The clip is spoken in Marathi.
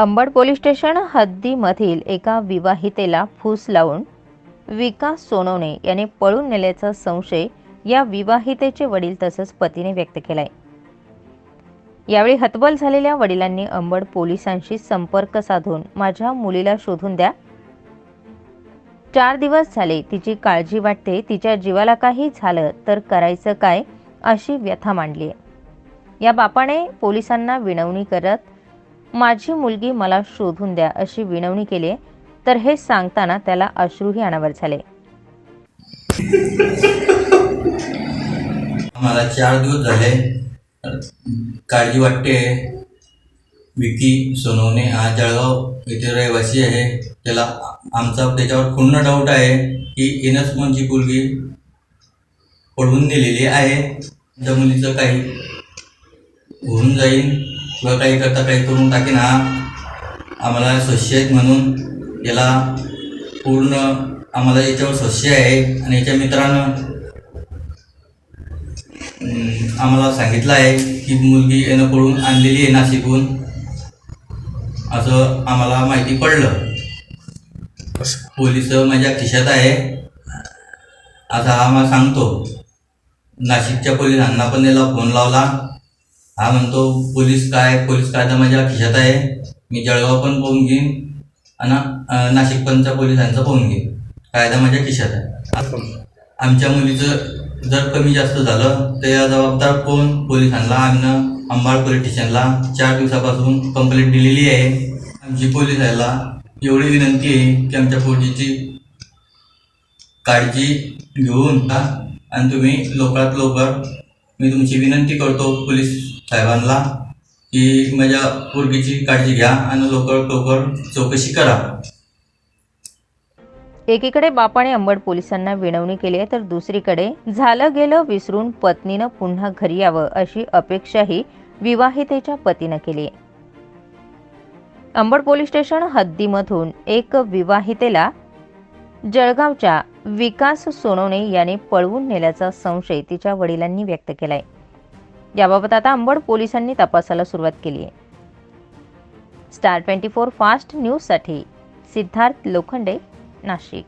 अंबड पोलीस स्टेशन हद्दीमधील एका विवाहितेला फूस लावून विकास सोनवणे याने पळून नेल्याचा संशय या विवाहितेचे वडील तसंच पतीने व्यक्त केलाय. यावेळी हतबल झालेल्या वडिलांनी अंबड पोलिसांशी संपर्क साधून माझ्या मुलीला शोधून द्या. चार दिवस झाले तिची काळजी वाटते तिच्या जीवाला काही झालं तर करायचं काय अशी व्यथा मांडली आहे या बापाने पोलिसांना विनवणी करत माझी मुलगी मला शोधून द्या अशी विनवणी केली तर हे सांगताना त्याला अश्रूही अनावर झाले. मला चार दिवस झाले. काळजी वाटते. विकी सोनवणे हा जळगाव येथे रहिवासी आहे. त्याला आमचा त्याच्यावर पूर्ण डाऊट आहे की येणंच म्हणजे मुलगी पडून दिलेली आहे. त्या मुलीचं काही होऊन जाईल. किंवा काही करता काही करून टाकेन हा आम्हाला स्वस्य आहेत म्हणून याला पूर्ण आम्हाला याच्यावर स्वस्य आहे आणि याच्या मित्रानं आम्हाला सांगितलं आहे की मुलगी येणं पळून आणलेली आहे नाशिकहून. असं आम्हाला माहिती पडलं. पोलीस माझ्या खिशात आहे. आता हा आम्हाला सांगतो. नाशिकच्या पोलिसांना पण याला फोन लावला. हा म्हणतो पोलीस काय पोलीस कायदा माझ्या खिशात आहे. मी जळगाव पण पाहून घेईन आणि नाशिक पणच्या पोलिसांचा पाहून घेईन. कायदा माझ्या खिशात आहे. आमच्या मुलीचं जर कमी जास्त झालं तर या जबाबदार कोण? पोलिसांना आम्ही अंबाळ पोलीस स्टेशनला. चार दिवसापासून कंप्लेंट दिलेली आहे. आमची पोलिसांना एवढी विनंती आहे की आमच्या पोलीसची काळजी घेऊन का आणि तुम्ही लवकरात लवकर मी तुमची विनंती करतो पोलीस साहेबांना की माझ्या पोरगीची काळजी घ्या आणि लवकर लवकर चौकशी करा. एकीकडे बापाने अंबड पोलिसांना विनवणी केली आहे तर दुसरीकडे झालं गेलं विसरून पत्नीनं पुन्हा घरी यावं अशी अपेक्षाही विवाहितेच्या पतीनं केली आहे. अंबड पोलीस स्टेशन हद्दीमधून एक विवाहितेला जळगावच्या विकास सोनवणे याने पळवून नेल्याचा संशय तिच्या वडिलांनी व्यक्त केलाय. याबाबत आता अंबड पोलिसांनी तपासाला सुरुवात केली आहे. स्टार ट्वेंटी फोर फास्ट न्यूजसाठी सिद्धार्थ लोखंडे नाशिक.